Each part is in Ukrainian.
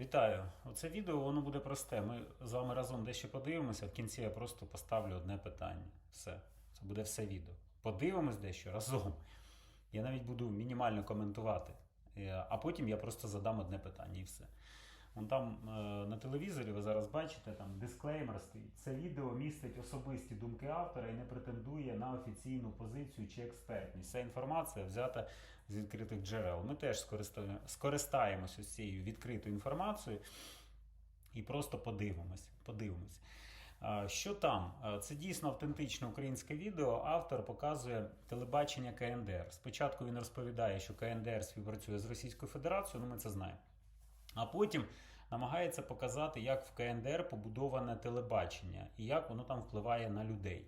Вітаю! Оце відео воно буде просте. Ми з вами разом дещо подивимося. В кінці я просто поставлю одне питання. Все. Це буде все відео. Подивимось дещо разом. Я навіть буду мінімально коментувати. Е, А потім я просто задам одне питання і все. Вон там е, на телевізорі ви зараз бачите там дисклеймер стоїть. Це відео містить особисті думки автора і не претендує на офіційну позицію чи експертність. Ця інформація взята з відкритих джерел. Ми теж скористаємося цією відкритою інформацією і просто подивимось. подивимось. Що там? Це дійсно автентичне українське відео. Автор показує телебачення КНДР. Спочатку він розповідає, що КНДР співпрацює з Російською Федерацією, ну ми це знаємо. А потім намагається показати, як в КНДР побудоване телебачення і як воно там впливає на людей.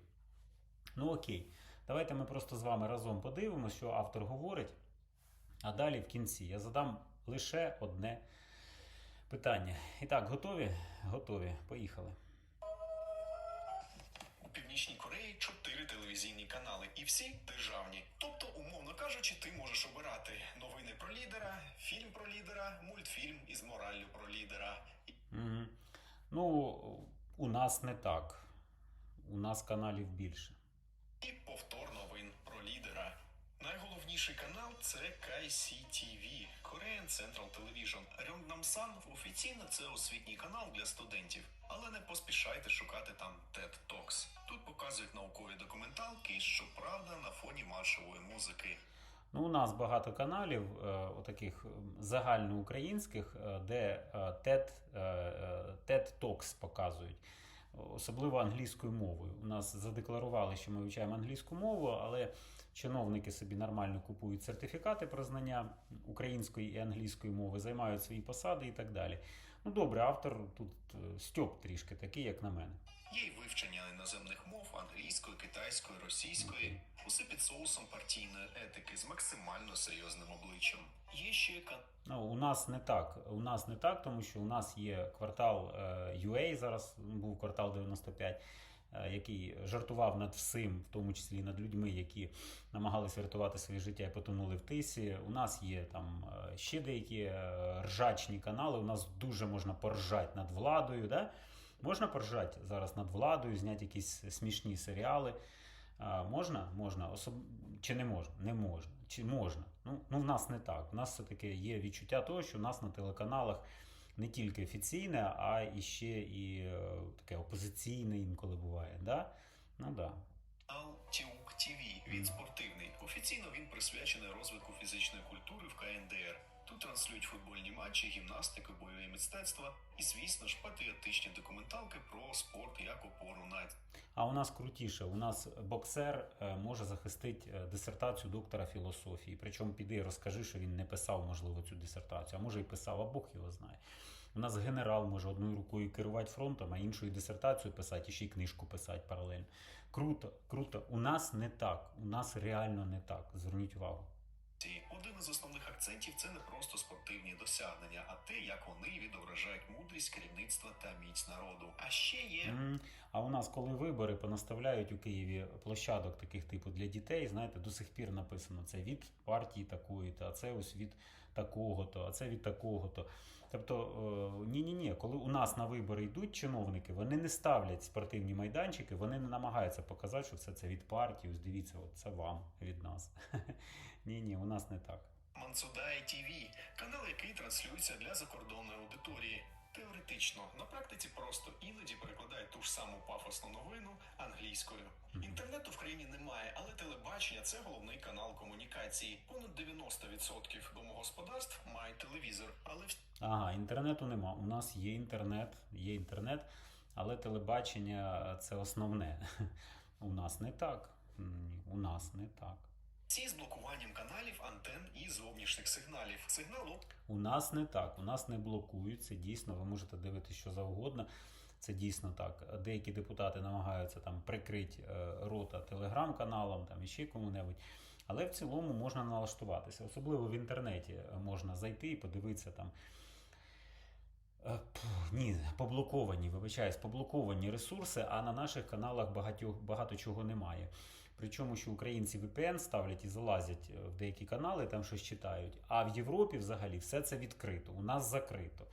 Ну окей, давайте ми просто з вами разом подивимося, що автор говорить. А далі в кінці я задам лише одне питання. І так, готові? Готові. Поїхали. Телевізійні канали, і всі державні. Тобто, умовно кажучи, ти можеш обирати новини про лідера, фільм про лідера, мультфільм із мораллю про лідера. Угу. Ну, у нас не так. У нас каналів більше. І повтор новин про лідера. Найголовніший канал це KCTV – Korean Central Television. Ryongdam-san офіційно це освітній канал для студентів, але не поспішайте шукати там TED Talks. Тут показують наукові документалки, що правда на фоні маршової музики. Ну, у нас багато каналів, е, отаких ем, загальноукраїнських, е, де е, TED, TED Talks показують, особливо англійською мовою. У нас задекларували, що ми вивчаємо англійську мову, але чиновники собі нормально купують сертифікати про знання української і англійської мови, займають свої посади і так далі. Ну, добре, автор тут е, стьоп трішки такий, як на мене. Є й вивчення іноземних мов англійської, китайської, російської, усе під соусом партійної етики з максимально серйозним обличчям. Є ще яка. Ну, у нас не так. У нас не так, тому що у нас є квартал е, UA, зараз був квартал 95, е, який жартував над всім, в тому числі над людьми, які намагалися врятувати своє життя і потонули в тисі. У нас є там е, ще деякі е, ржачні канали. У нас дуже можна поржати над владою. Да? Можна поржати зараз над владою, зняти якісь смішні серіали. Можна? Можна. Особ... Чи не можна? Не можна. Чи можна? Ну, ну, в нас не так. У нас все-таки є відчуття того, що у нас на телеканалах не тільки офіційне, а і ще і е, таке опозиційне інколи буває. Да? Ну. Да. Канал. Він спортивний. Офіційно він присвячений розвитку фізичної культури в КНДР. Тут транслюють футбольні матчі, гімнастику, бойові мистецтва і, звісно ж, патріотичні документалки про спорт як опору нації. А у нас крутіше. У нас боксер е, може захистити е, дисертацію доктора філософії. Причому піди розкажи, що він не писав, можливо, цю дисертацію, а може і писав, а Бог його знає. У нас генерал може одною рукою керувати фронтом, а іншою дисертацію писати, і ще й книжку писати паралельно. Круто, круто. У нас не так. У нас реально не так. Зверніть увагу. Один із основних акцентів це не просто спортивні досягнення, а те, як вони відображають мудрість керівництва та міць народу. А ще є М, А у нас, коли вибори понаставляють у Києві площадок таких типу для дітей, знаєте, до сих пір написано це від партії такої-то, а це ось від такого-то, а це від такого-то. Тобто, ні-ні ні, коли у нас на вибори йдуть чиновники, вони не ставлять спортивні майданчики, вони не намагаються показати, що все це від партії. Ось дивіться, от це вам від нас. Ні-ні, у нас не так. Мансудай ТВ, канал, який транслюється для закордонної аудиторії. Теоретично, на практиці просто іноді перекладають ту ж саму пафосну новину англійською. Інтернету в країні немає, але телебачення це головний канал комунікації. Понад 90% домогосподарств мають телевізор, але Ага, інтернету нема. У нас є інтернет, є інтернет, але телебачення це основне. У нас не так. У нас не так. всі з блокуванням каналів, антен і сигналів. Сигналу У нас не так. У нас не блокують. Це дійсно, ви можете дивитися що завгодно. Це дійсно так. Деякі депутати намагаються там прикрити е, рота телеграм-каналам там і ще кому-небудь. Але в цілому можна налаштуватися. Особливо в інтернеті е, можна зайти і подивитися там. Е, Ні, поблоковані, вибачаюсь, поблоковані ресурси, а на наших каналах багато, багато чого немає. Причому, що українці VPN ставлять і залазять е, в деякі канали, там щось читають. А в Європі взагалі все це відкрито. У нас закрито.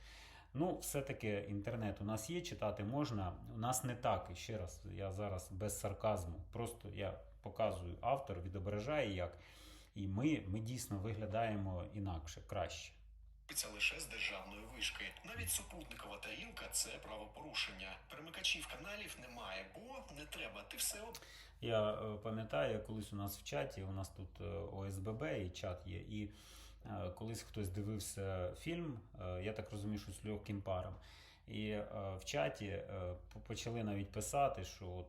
Ну, все-таки інтернет у нас є, читати можна. У нас не так. І ще раз, я зараз без сарказму. Просто я показую автор, відображає як. І ми, ми дійсно виглядаємо інакше, краще. Це лише з державної вишки. Навіть супутникова тарілка це правопорушення. Перемикачів каналів немає, бо не треба. Ти все од... Я е, пам'ятаю, колись у нас в чаті, у нас тут е, ОСББ і чат є, і е, колись хтось дивився фільм, я так розумію, що з легким паром. І в чаті почали навіть писати, що от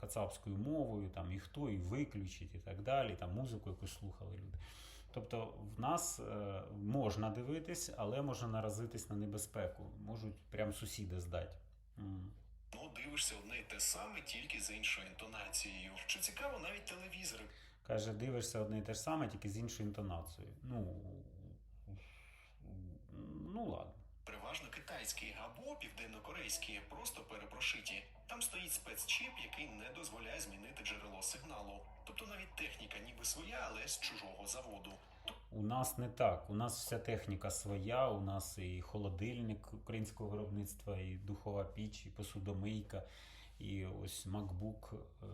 кацапською мовою там і хто, і виключить, і так далі, там музику якусь слухали люди. Тобто в нас е, можна дивитись, але можна наразитись на небезпеку. Можуть прям сусіди здати. Ну, дивишся одне й те саме, тільки з іншою інтонацією. Що цікаво, навіть телевізори Каже, дивишся одне і те ж саме, тільки з іншою інтонацією. Ну, ну ладно. переважно китайські або південнокорейські, просто перепрошиті. Там стоїть спецчіп, який не дозволяє змінити джерело сигналу. Тобто навіть техніка ніби своя, але з чужого заводу. У нас не так. У нас вся техніка своя, у нас і холодильник українського виробництва, і духова піч, і посудомийка, і ось MacBook, е,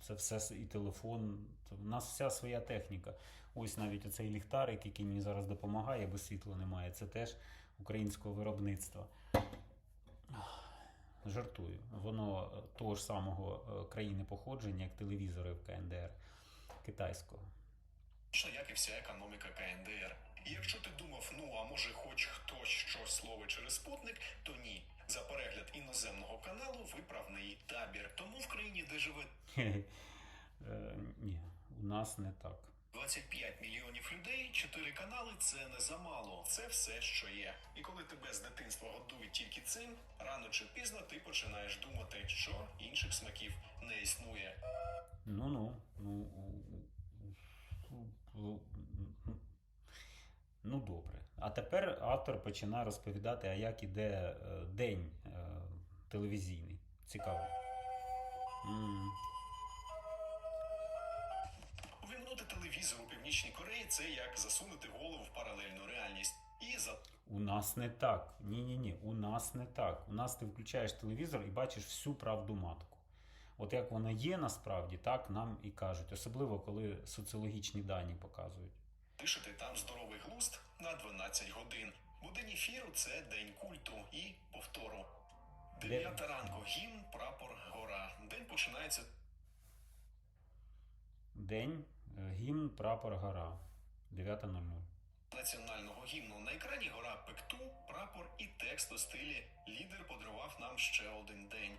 це все і телефон. У нас вся своя техніка. Ось навіть оцей ліхтарик, який мені зараз допомагає, бо світла немає, це теж українського виробництва. Жартую. Воно е, того ж самого е, країни походження, як телевізори в КНДР китайського. Як і вся економіка КНДР. І якщо ти думав, ну а може хоч хтось щось словить через спутник, то ні. За перегляд іноземного каналу виправний табір. Тому в країні, де живе Е, Ні, у нас не так. 25 мільйонів людей, 4 канали це не замало. Це все, що є. І коли тебе з дитинства годують тільки цим, рано чи пізно ти починаєш думати, що інших смаків не існує. Ну ну. Ну, ну, ну добре. А тепер автор починає розповідати, а як іде е, день е, телевізійний. Цікаво. Північній Кореї це як засунути голову в паралельну реальність. І за У нас не так. Ні, ні, ні. У нас не так. У нас ти включаєш телевізор і бачиш всю правду матку. От як воно є насправді, так нам і кажуть, особливо коли соціологічні дані показують. Тишити там здоровий глузд на 12 годин. Бо день ефіру це день культу і повтору. Дев'ята ранку, гімн, прапор, гора. День починається День, гімн, прапор, гора. 9.00. національного гімну. На екрані гора Пекту, прапор і текст у стилі Лідер подарував нам ще один день.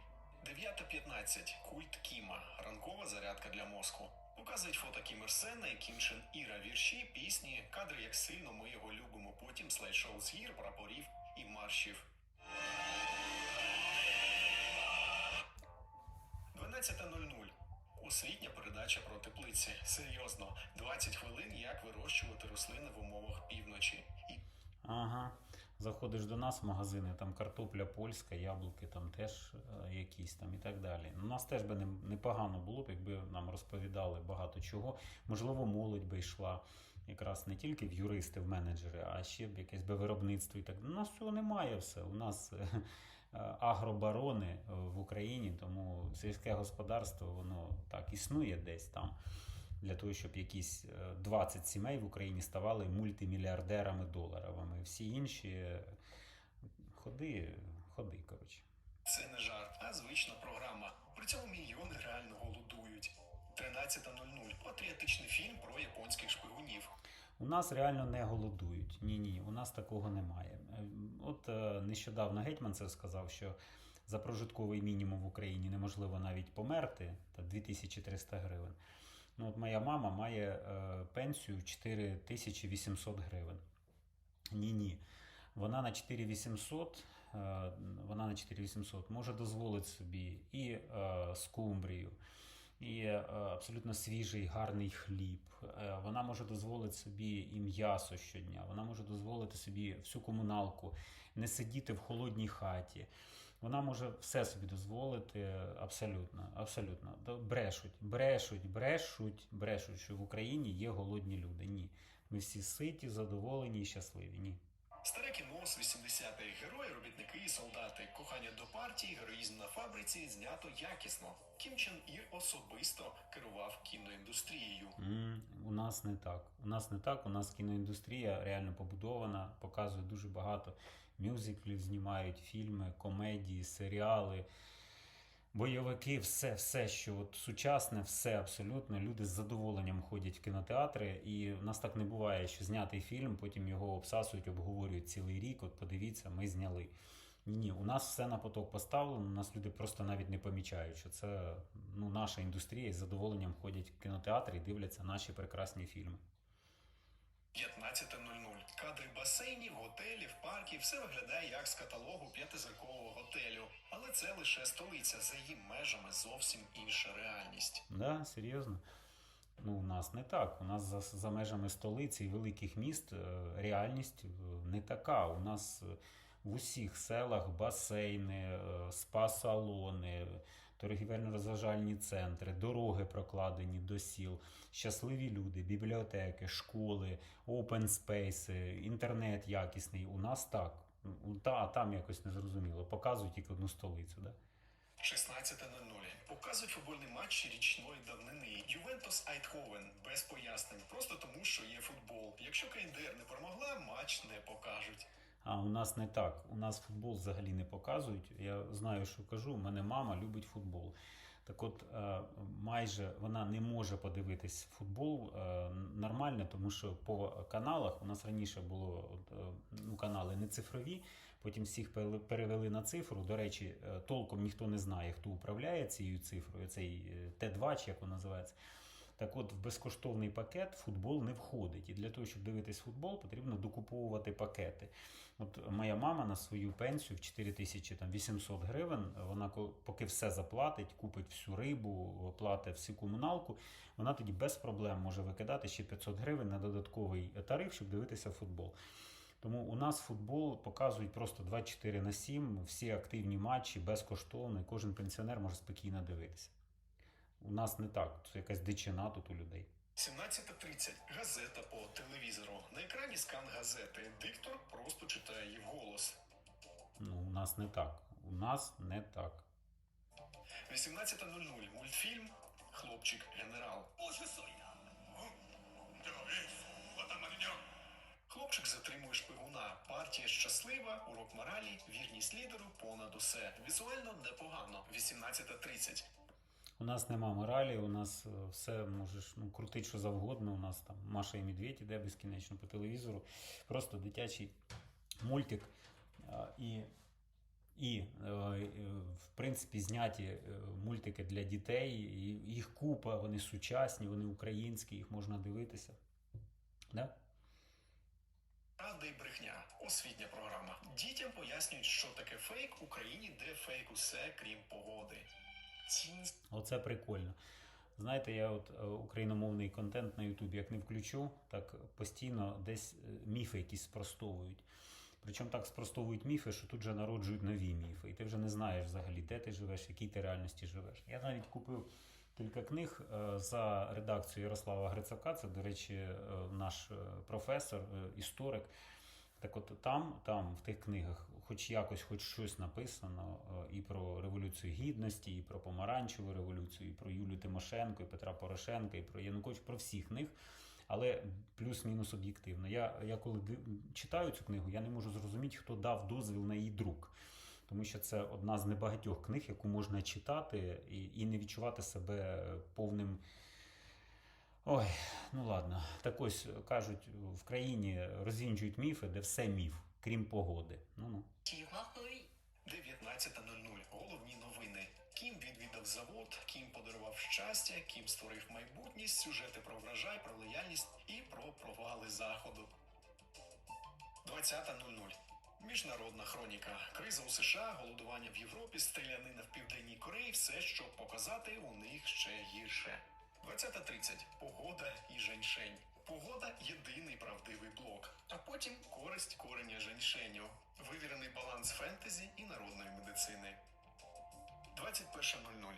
9.15. Культ Кіма. Ранкова зарядка для мозку. Показують фото Кім Ір Сена і Кім Іра, вірші, пісні, кадри, як сильно ми його любимо. Потім слайд-шоу з гір, прапорів і маршів. 12.00. Освітня передача про теплиці. Серйозно, 20 хвилин, як вирощувати рослини в умовах півночі. Ага. Заходиш до нас в магазини, там картопля польська, яблуки там теж е, якісь там і так далі. У нас теж би непогано було б, якби нам розповідали багато чого. Можливо, молодь би йшла якраз не тільки в юристи, в менеджери, а ще б якесь би виробництво і так. У нас цього немає все. У нас е, агробарони е, в Україні, тому сільське господарство воно так існує десь там. Для того, щоб якісь е, 20 сімей в Україні ставали мультимільярдерами доларовими. Всі інші е, ходи, ходи, коротше. це не жарт, а звична програма. При цьому мільйони реально голодують. 13.00. Патріотичний фільм про японських шпигунів. У нас реально не голодують. Ні, ні, у нас такого немає. Е, От е, нещодавно гетьман це сказав, що за прожитковий мінімум в Україні неможливо навіть померти, та 2300 гривень. Ну, от моя мама має е, пенсію 4800 гривень. Ні, ні. Вона на 4800, е, вона на 4800 може дозволити собі і е, скумбрію, і е, абсолютно свіжий гарний хліб. Е, Вона може дозволити собі і м'ясо щодня. Вона може дозволити собі всю комуналку, не сидіти в холодній хаті. Вона може все собі дозволити абсолютно, абсолютно. Брешуть, брешуть, брешуть, брешуть, що в Україні є голодні люди. Ні. Ми всі ситі, задоволені і щасливі. Ні. Старе кіно з 80-х. Герої, робітники і солдати. Кохання до партії, героїзм на фабриці знято якісно. Кім Чен Ір особисто керував кіноіндустрією. Mm, У нас не так. У нас не так. У нас кіноіндустрія реально побудована, показує дуже багато мюзиклів, знімають фільми, комедії, серіали, бойовики, все, все, що от сучасне, все абсолютно. Люди з задоволенням ходять в кінотеатри, і в нас так не буває, що знятий фільм, потім його обсасують, обговорюють цілий рік. От подивіться, ми зняли. Ні, у нас все на поток поставлено. У нас люди просто навіть не помічають, що це ну, наша індустрія і з задоволенням ходять в кінотеатри і дивляться наші прекрасні фільми. 15.00. Кадри басейнів, готелів, парків все виглядає як з каталогу п'ятизіркового готелю. Але це лише столиця. За її межами зовсім інша реальність. Да, серйозно. Ну, у нас не так. У нас за, за межами столиці і великих міст е, реальність е, не така. У нас е, в усіх селах басейни, спа-салони, торгівельно-розважальні центри, дороги прокладені до сіл, щасливі люди, бібліотеки, школи, опен спейси, інтернет якісний. У нас так. Та, там якось незрозуміло. Показують тільки одну столицю. Да? 16.00. Показують футбольний матч річної давнини. Ювентус Айтховен без пояснень, просто тому, що є футбол. Якщо КНДР не перемогла, матч не покажуть. А у нас не так. У нас футбол взагалі не показують. Я знаю, що кажу. У мене мама любить футбол. Так от, е, майже вона не може подивитись футбол е, нормально, тому що по каналах у нас раніше було е, ну, канали не цифрові, потім всіх перевели на цифру. До речі, толком ніхто не знає, хто управляє цією цифрою, цей е, Т2, чи як воно називається. Так от, в безкоштовний пакет футбол не входить. І для того, щоб дивитись футбол, потрібно докуповувати пакети. От моя мама на свою пенсію в 4800 гривень, вона поки все заплатить, купить всю рибу, оплатить всю комуналку, вона тоді без проблем може викидати ще 500 гривень на додатковий тариф, щоб дивитися футбол. Тому у нас футбол показують просто 24 на 7, всі активні матчі безкоштовно, і кожен пенсіонер може спокійно дивитися. У нас не так, це якась дичина тут у людей. 17.30. Газета по телевізору. На екрані скан газети. Диктор просто читає її вголос. Ну, у нас не так. У нас не так. 18.00. Мультфільм Хлопчик генерал. Хлопчик затримує шпигуна. Партія щаслива, урок моралі, вірність лідеру понад усе. Візуально непогано. 18.30. У нас нема моралі, у нас е, все можеш ну, крутить що завгодно. У нас там Маша і Медведь іде безкінечно по телевізору. Просто дитячий мультик. І, і е, е, в принципі, зняті е, мультики для дітей. Їх купа, вони сучасні, вони українські, їх можна дивитися. Да? Правда і брехня. Освітня програма. Дітям пояснюють, що таке фейк в Україні, де фейк усе, крім погоди. Оце прикольно. Знаєте, я от е, україномовний контент на Ютубі як не включу, так постійно десь е, міфи якісь спростовують. Причому так спростовують міфи, що тут же народжують нові міфи. І ти вже не знаєш взагалі, де ти живеш, в якій ти реальності живеш. Я навіть купив кілька книг е, за редакцією Ярослава Грицака. Це, до речі, наш професор, історик. Так от там, там, в тих книгах, хоч якось, хоч щось написано е, і про Революцію Гідності, і про Помаранчеву революцію, і про Юлію Тимошенко, і Петра Порошенка, і про Янукович, про всіх них. Але плюс-мінус об'єктивно. Я, я коли читаю цю книгу, я не можу зрозуміти, хто дав дозвіл на її друк. Тому що це одна з небагатьох книг, яку можна читати і, і не відчувати себе повним. Ой, ну ладно. Так ось кажуть, в країні розвінчують міфи, де все міф, крім погоди. Ну ну. 19.00. Головні новини. Кім відвідав завод, Кім подарував щастя, Кім створив майбутність, сюжети про врожай, про лояльність і про провали заходу. 20.00. Міжнародна хроніка. Криза у США, голодування в Європі, стрілянина в Південній Кореї, все, щоб показати у них ще гірше. 20.30. Погода і женьшень. Погода єдиний правдивий блок. А потім користь кореня женьшеню. Вивірений баланс фентезі і народної медицини. 21.00.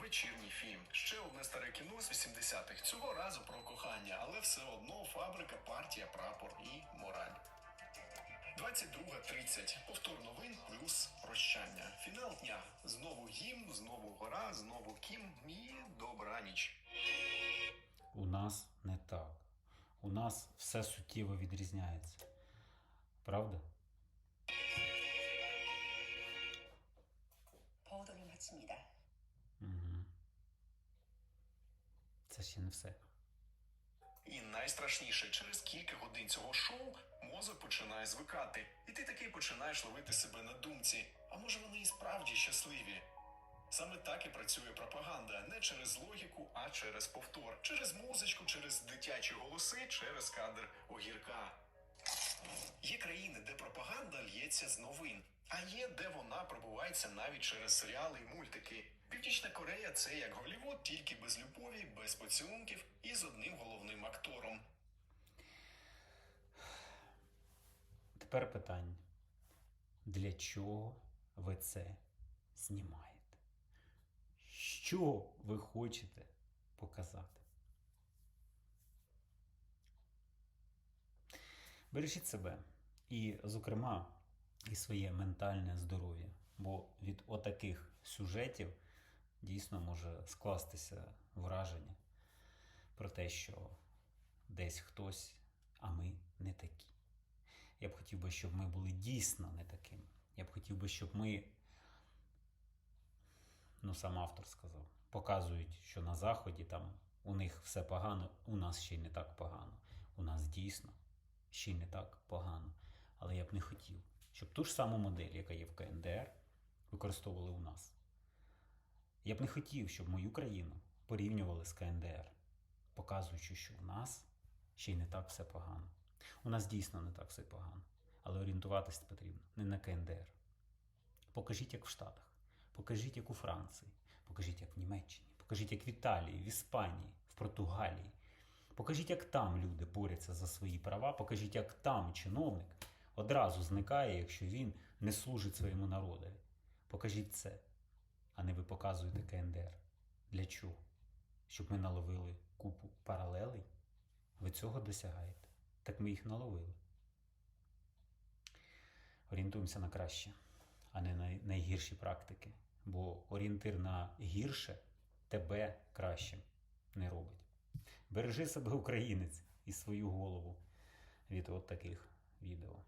Вечірній фільм. Ще одне старе кіно з 80-х. Цього разу про кохання, але все одно фабрика, партія, прапор і мораль. 22.30. Повтор новин плюс прощання. Фінал дня. Знову гімн, знову гора, знову кім і добраніч. У нас не так у нас все суттєво відрізняється. Правда? Угу. Це ще не все. І найстрашніше, через кілька годин цього шоу мозок починає звикати, і ти таки починаєш ловити себе на думці. А може вони і справді щасливі? Саме так і працює пропаганда не через логіку, а через повтор, через музичку, через дитячі голоси, через кадр огірка. Є країни, де пропаганда л'ється з новин, а є, де вона пробувається навіть через серіали і мультики. Північна Корея це як Голлівуд, тільки без любові, без поцілунків і з одним головним актором. Тепер питання. Для чого ви це знімаєте? Що ви хочете показати? Бережіть себе і, зокрема, і своє ментальне здоров'я. Бо від отаких сюжетів дійсно може скластися враження про те, що десь хтось, а ми не такі. Я б хотів би, щоб ми були дійсно не такими. Я б хотів би, щоб ми, ну сам автор сказав, показують, що на Заході там у них все погано, у нас ще й не так погано. У нас дійсно ще й не так погано. Але я б не хотів, щоб ту ж саму модель, яка є в КНДР, використовували у нас. Я б не хотів, щоб мою країну порівнювали з КНДР, показуючи, що у нас ще й не так все погано. У нас дійсно не так все погано, але орієнтуватись потрібно не на КНДР. Покажіть, як в Штатах, покажіть, як у Франції, покажіть, як в Німеччині, покажіть, як в Італії, в Іспанії, в Португалії. Покажіть, як там люди борються за свої права, покажіть, як там чиновник одразу зникає, якщо він не служить своєму народові. Покажіть це, а не ви показуєте КНДР. Для чого? Щоб ми наловили купу паралелей? Ви цього досягаєте? Так ми їх наловили. Орієнтуємося на краще, а не на найгірші практики. Бо орієнтир на гірше тебе кращим не робить. Бережи себе, українець, і свою голову від от таких відео.